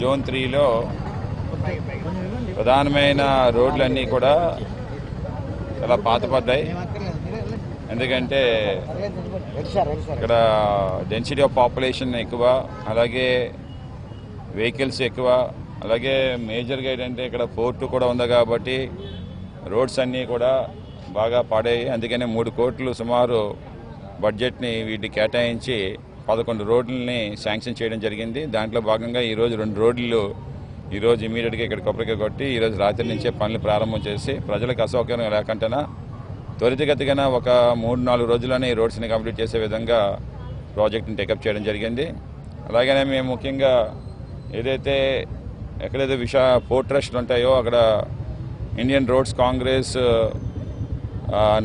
Zone త్రీలో ప్రధానమైన రోడ్లన్నీ కూడా చాలా పాతపడ్డాయి. ఎందుకంటే ఇక్కడ డెన్సిటీ ఆఫ్ పాపులేషన్ ఎక్కువ అలాగే వెహికల్స్ ఎక్కువ అలాగే మేజర్గా ఏంటంటే ఇక్కడ పోర్టు కూడా ఉంది కాబట్టి రోడ్స్ అన్నీ కూడా బాగా పాడాయి అందుకనే మూడు కోట్లు సుమారు బడ్జెట్ని వీటికి కేటాయించి పదకొండు రోడ్లని శాంక్షన్ చేయడం జరిగింది. దాంట్లో భాగంగా ఈరోజు రెండు రోడ్లు ఈరోజు ఇమీడియట్గా ఇక్కడ కొబ్బరికాయ కొట్టి ఈరోజు రాత్రి నుంచే పనులు ప్రారంభం చేసి ప్రజలకు అసౌకర్యం లేకుండా త్వరితగతిగా ఒక మూడు నాలుగు రోజుల్లోనే ఈ రోడ్స్ని కంప్లీట్ చేసే విధంగా ప్రాజెక్ట్ని టేకప్ చేయడం జరిగింది. అలాగనే మేము ముఖ్యంగా ఏదైతే ఎక్కడైతే విశా పోర్ట్ ట్రస్ట్లు ఉంటాయో అక్కడ Indian Roads Congress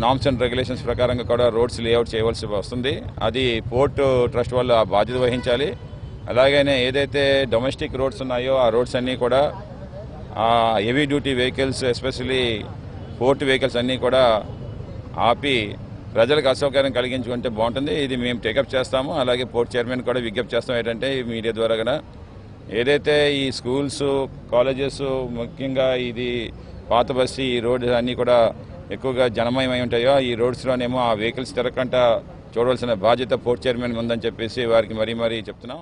norms and regulations ప్రకారంగా కూడా రోడ్స్ లేఅవుట్ చేయవలసి వస్తుంది. అది పోర్టు ట్రస్ట్ వాళ్ళు ఆ బాధ్యత వహించాలి. అలాగనే ఏదైతే డొమెస్టిక్ రోడ్స్ ఉన్నాయో ఆ రోడ్స్ అన్నీ కూడా heavy duty vehicles especially port vehicles అన్నీ కూడా ఆపి ప్రజలకు అసౌకర్యం కలిగించుకుంటే బాగుంటుంది. ఇది మేము టేకప్ చేస్తాము. అలాగే పోర్ట్ చైర్మన్ కూడా విజ్ఞప్తి చేస్తాం. ఏంటంటే ఈ మీడియా ద్వారా కూడా ఏదైతే ఈ స్కూల్స్ కాలేజెస్ ముఖ్యంగా ఇది పాత బస్సు ఈ రోడ్డు అన్నీ కూడా ఎక్కువగా జనమయమై ఉంటాయో ఈ రోడ్స్లోనేమో ఆ వెహికల్స్ తిరగకుండా చూడవలసిన బాధ్యత పోర్ట్ చైర్మన్ ఉందని చెప్పేసి వారికి మరీ మరీ చెప్తున్నాం.